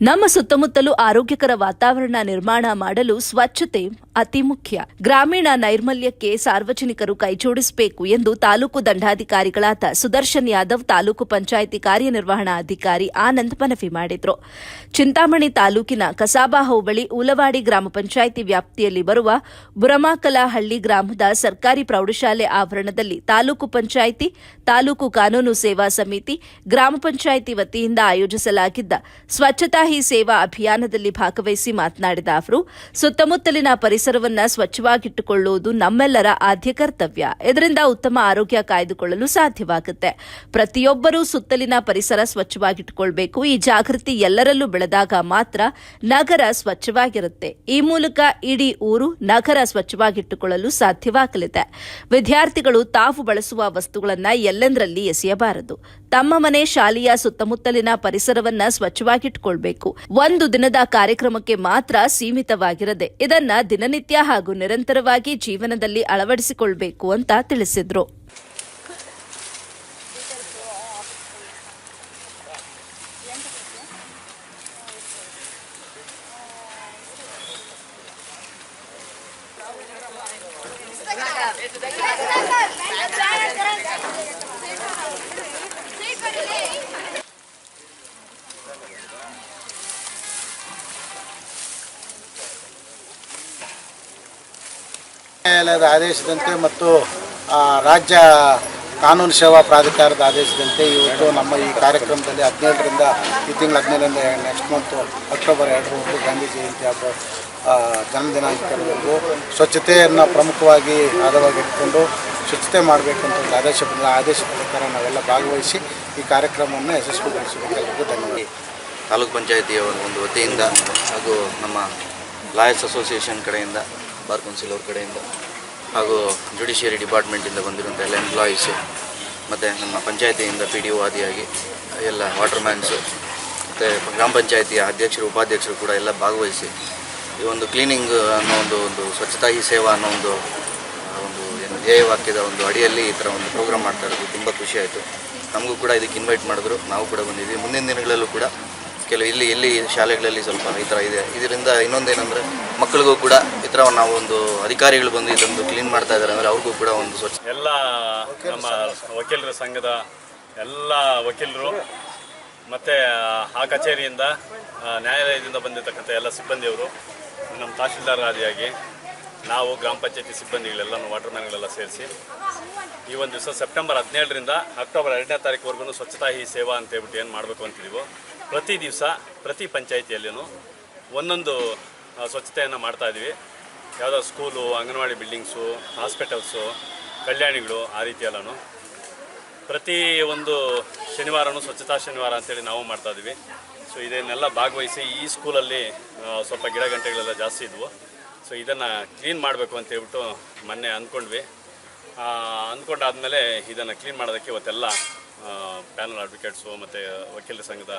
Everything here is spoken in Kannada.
ನಮ್ಮ ಸುತ್ತಮುತ್ತಲು ಆರೋಗ್ಯಕರ ವಾತಾವರಣ ನಿರ್ಮಾಣ ಮಾಡಲು ಸ್ವಚ್ಛತೆ ಅತಿ ಮುಖ್ಯ. ಗ್ರಾಮೀಣ ನೈರ್ಮಲ್ಯಕ್ಕೆ ಸಾರ್ವಜನಿಕರು ಕೈಜೋಡಿಸಬೇಕು ಎಂದು ತಾಲೂಕು ದಂಡಾಧಿಕಾರಿಗಳಾದ ಸುದರ್ಶನ್ ಯಾದವ್, ತಾಲೂಕು ಪಂಚಾಯಿತಿ ಕಾರ್ಯನಿರ್ವಹಣಾಧಿಕಾರಿ ಆನಂದ್ ಮನವಿ ಮಾಡಿದರು. ಚಿಂತಾಮಣಿ ತಾಲೂಕಿನ ಕಸಾಬಾ ಹೋಬಳಿ, ಉಲವಾಡಿ ಗ್ರಾಮ ಪಂಚಾಯಿತಿ ವ್ಯಾಪ್ತಿಯಲ್ಲಿ ಬರುವ ಬುರಮಾಕಲಹಳ್ಳಿ ಗ್ರಾಮದ ಸರ್ಕಾರಿ ಪ್ರೌಢಶಾಲೆ ಆವರಣದಲ್ಲಿ ತಾಲೂಕು ಪಂಚಾಯಿತಿ, ತಾಲೂಕು ಕಾನೂನು ಸೇವಾ ಸಮಿತಿ, ಗ್ರಾಮ ಪಂಚಾಯಿತಿ ವತಿಯಿಂದ ಆಯೋಜಿಸಲಾಗಿದ್ದ ಸ್ವಚ್ಛತಾ ಹಿ ಸೇವಾ ಅಭಿಯಾನದಲ್ಲಿ ಭಾಗವಹಿಸಿ ಮಾತನಾಡಿದ ಅವರು, ಸುತ್ತಮುತ್ತಲಿನ ಪರಿಸರವನ್ನು ಸ್ವಚ್ಛವಾಗಿಟ್ಟುಕೊಳ್ಳುವುದು ನಮ್ಮೆಲ್ಲರ ಆದ್ಯ ಕರ್ತವ್ಯ. ಇದರಿಂದ ಉತ್ತಮ ಆರೋಗ್ಯ ಕಾಯ್ದುಕೊಳ್ಳಲು ಸಾಧ್ಯವಾಗುತ್ತೆ. ಪ್ರತಿಯೊಬ್ಬರೂ ಸುತ್ತಲಿನ ಪರಿಸರ ಸ್ವಚ್ಛವಾಗಿಟ್ಟುಕೊಳ್ಬೇಕು. ಈ ಜಾಗೃತಿ ಎಲ್ಲರಲ್ಲೂ ಬೆಳೆದಾಗ ಮಾತ್ರ ನಗರ ಸ್ವಚ್ಛವಾಗಿರುತ್ತೆ. ಈ ಮೂಲಕ ಇಡೀ ಊರು ನಗರ ಸ್ವಚ್ಛವಾಗಿಟ್ಟುಕೊಳ್ಳಲು ಸಾಧ್ಯವಾಗಲಿದೆ. ವಿದ್ಯಾರ್ಥಿಗಳು ತಾವು ಬಳಸುವ ವಸ್ತುಗಳನ್ನು ಎಲ್ಲೆಂದರಲ್ಲಿ ಎಸೆಯಬಾರದು. ತಮ್ಮ ಮನೆ ಶಾಲೆಯ ಸುತ್ತಮುತ್ತಲಿನ ಪರಿಸರವನ್ನು ಸ್ವಚ್ಛವಾಗಿಟ್ಟುಕೊಳ್ಬೇಕು. ಒಂದು ದಿನದ ಕಾರ್ಯಕ್ರಮಕ್ಕೆ ಮಾತ್ರ ಸೀಮಿತವಾಗಿರದೆ ಇದನ್ನ ದಿನನಿತ್ಯ ಹಾಗೂ ನಿರಂತರವಾಗಿ ಜೀವನದಲ್ಲಿ ಅಳವಡಿಸಿಕೊಳ್ಬೇಕು ಅಂತ ತಿಳಿಸಿದ್ರು. ನ್ಯಾಯಾಲಯದ ಆದೇಶದಂತೆ ಮತ್ತು ರಾಜ್ಯ ಕಾನೂನು ಸೇವಾ ಪ್ರಾಧಿಕಾರದ ಆದೇಶದಂತೆ ಇವತ್ತು ನಮ್ಮ ಈ ಕಾರ್ಯಕ್ರಮದಲ್ಲಿ ಹದಿನೇಳರಿಂದ, ಈ ತಿಂಗಳ ಹದಿನೇಳರಿಂದ ನೆಕ್ಸ್ಟ್ ಮಂತು ಅಕ್ಟೋಬರ್ ಎರಡರವರೆಗೂ ಗಾಂಧಿ ಜಯಂತಿ ಹಬ್ಬ ಅಂತ ಜನ್ಮದಿನಾಂಕದವರೆಗೂ ಸ್ವಚ್ಛತೆಯನ್ನು ಪ್ರಮುಖವಾಗಿ ಆಧಾರವಾಗಿ ಇಟ್ಕೊಂಡು ಸ್ವಚ್ಛತೆ ಅಂತ ಒಂದು ಆದೇಶ ಬಂದ, ಆದೇಶ ಪ್ರಕಾರ ನಾವೆಲ್ಲ ಭಾಗವಹಿಸಿ ಈ ಕಾರ್ಯಕ್ರಮವನ್ನು ಯಶಸ್ವಿಗೊಳಿಸಬೇಕಾಗಿದ್ದು ಧನ್ಯವಾದ. ತಾಲೂಕು ಪಂಚಾಯತಿಯ ಒಂದು ವತಿಯಿಂದ ಹಾಗೂ ನಮ್ಮ ಲಾಯರ್ಸ್ ಅಸೋಸಿಯೇಷನ್ ಕಡೆಯಿಂದ ಬಾರ್ ಕೌನ್ಸಿಲ್ ಅವ್ರ ಕಡೆಯಿಂದ. ಹಾಗೂ ಜುಡಿಷಿಯರಿ ಡಿಪಾರ್ಟ್ಮೆಂಟಿಂದ ಬಂದಿರುವಂಥ ಎಲ್ಲ ಎಂಪ್ಲಾಯೀಸು ಮತ್ತು ನಮ್ಮ ಪಂಚಾಯತಿಯಿಂದ ಪಿ ಡಿ ಒ ಆದಿಯಾಗಿ ಎಲ್ಲ ವಾಟರ್ ಮ್ಯಾನ್ಸು ಮತ್ತು ಗ್ರಾಮ ಪಂಚಾಯತಿಯ ಅಧ್ಯಕ್ಷರು, ಉಪಾಧ್ಯಕ್ಷರು ಕೂಡ ಎಲ್ಲ ಭಾಗವಹಿಸಿ ಈ ಒಂದು ಕ್ಲೀನಿಂಗ್ ಅನ್ನೋ ಒಂದು ಒಂದು ಸ್ವಚ್ಛತಾ ಹಿ ಸೇವಾ ಅನ್ನೋ ಒಂದು ಒಂದು ಏನು ಧ್ಯೇಯವಾಕ್ಯದ ಒಂದು ಅಡಿಯಲ್ಲಿ ಈ ಥರ ಒಂದು ಪ್ರೋಗ್ರಾಮ್ ಮಾಡ್ತಾ ಇರೋದು ತುಂಬ ಖುಷಿ ಆಯಿತು. ನಮಗೂ ಕೂಡ ಇದಕ್ಕೆ ಇನ್ವೈಟ್ ಮಾಡಿದ್ರು. ನಾವು ಕೂಡ ಬಂದಿದ್ವಿ ಮುಂದಿನ ದಿನಗಳಲ್ಲೂ ಕೂಡ ಕೆಲವು ಇಲ್ಲಿ ಇಲ್ಲಿ ಶಾಲೆಗಳಲ್ಲಿ ಸ್ವಲ್ಪ ಈ ಥರ ಇದೆ. ಇದರಿಂದ ಇನ್ನೊಂದೇನೆಂದರೆ ಮಕ್ಕಳಿಗೂ ಕೂಡ ಈ ಥರ ನಾವೊಂದು ಅಧಿಕಾರಿಗಳು ಬಂದು ಇದೊಂದು ಕ್ಲೀನ್ ಮಾಡ್ತಾ ಇದ್ದಾರೆ ಅಂದರೆ ಅವ್ರಿಗೂ ಕೂಡ ಒಂದು ಸ್ವಚ್ಛ ಎಲ್ಲ ನಮ್ಮ ವಕೀಲರ ಸಂಘದ ಎಲ್ಲ ವಕೀಲರು ಮತ್ತು, ಆ ಕಚೇರಿಯಿಂದ ನ್ಯಾಯಾಲಯದಿಂದ ಬಂದಿರತಕ್ಕಂಥ ಎಲ್ಲ ಸಿಬ್ಬಂದಿಯವರು, ನಮ್ಮ ತಹಶೀಲ್ದಾರ್ ಆದಿಯಾಗಿ ನಾವು ಗ್ರಾಮ ಪಂಚಾಯತಿ ಸಿಬ್ಬಂದಿಗಳೆಲ್ಲನೂ ವಾಟರ್ ಮ್ಯಾನ್ಗಳೆಲ್ಲ ಸೇರಿಸಿ ಈ ಒಂದು ದಿವಸ ಸೆಪ್ಟೆಂಬರ್ ಹದಿನೇಳರಿಂದ ಅಕ್ಟೋಬರ್ ಎರಡನೇ ತಾರೀಕುವರೆಗೂ ಸ್ವಚ್ಛತಾ ಹಿ ಸೇವಾ ಅಂತ ಹೇಳ್ಬಿಟ್ಟು ಏನು ಮಾಡಬೇಕು ಅಂತಿದ್ದೀವೋ ಪ್ರತಿ ದಿವಸ, ಪ್ರತಿ ಪಂಚಾಯಿತಿಯಲ್ಲೂ ಒಂದೊಂದು ಸ್ವಚ್ಛತೆಯನ್ನು ಮಾಡ್ತಾ ಇದ್ದೀವಿ ಯಾವುದೋ ಸ್ಕೂಲು, ಅಂಗನವಾಡಿ ಬಿಲ್ಡಿಂಗ್ಸು, ಹಾಸ್ಪಿಟಲ್ಸು, ಕಲ್ಯಾಣಿಗಳು, ಆ ರೀತಿ ಎಲ್ಲನೂ ಪ್ರತಿ ಒಂದು ಶನಿವಾರನೂ ಸ್ವಚ್ಛತಾ ಶನಿವಾರ ಅಂತೇಳಿ ನಾವು ಮಾಡ್ತಾ ಇದ್ದೀವಿ ಸೊ, ಇದನ್ನೆಲ್ಲ ಭಾಗವಹಿಸಿ ಈ ಸ್ಕೂಲಲ್ಲಿ ಸ್ವಲ್ಪ ಗಿಡ ಗಂಟೆಗಳೆಲ್ಲ ಜಾಸ್ತಿ ಇದ್ವು. ಸೊ, ಇದನ್ನು ಕ್ಲೀನ್ ಮಾಡಬೇಕು ಅಂತ ಹೇಳ್ಬಿಟ್ಟು ಮೊನ್ನೆ ಅಂದ್ಕೊಂಡ್ವಿ. ಅಂದ್ಕೊಂಡಾದ್ಮೇಲೆ ಇದನ್ನು ಕ್ಲೀನ್ ಮಾಡೋದಕ್ಕೆ ಇವತ್ತೆಲ್ಲ ಪ್ಯಾನಲ್ ಅಡ್ವೊಕೇಟ್ಸು ಮತ್ತು ವಕೀಲರ ಸಂಘದ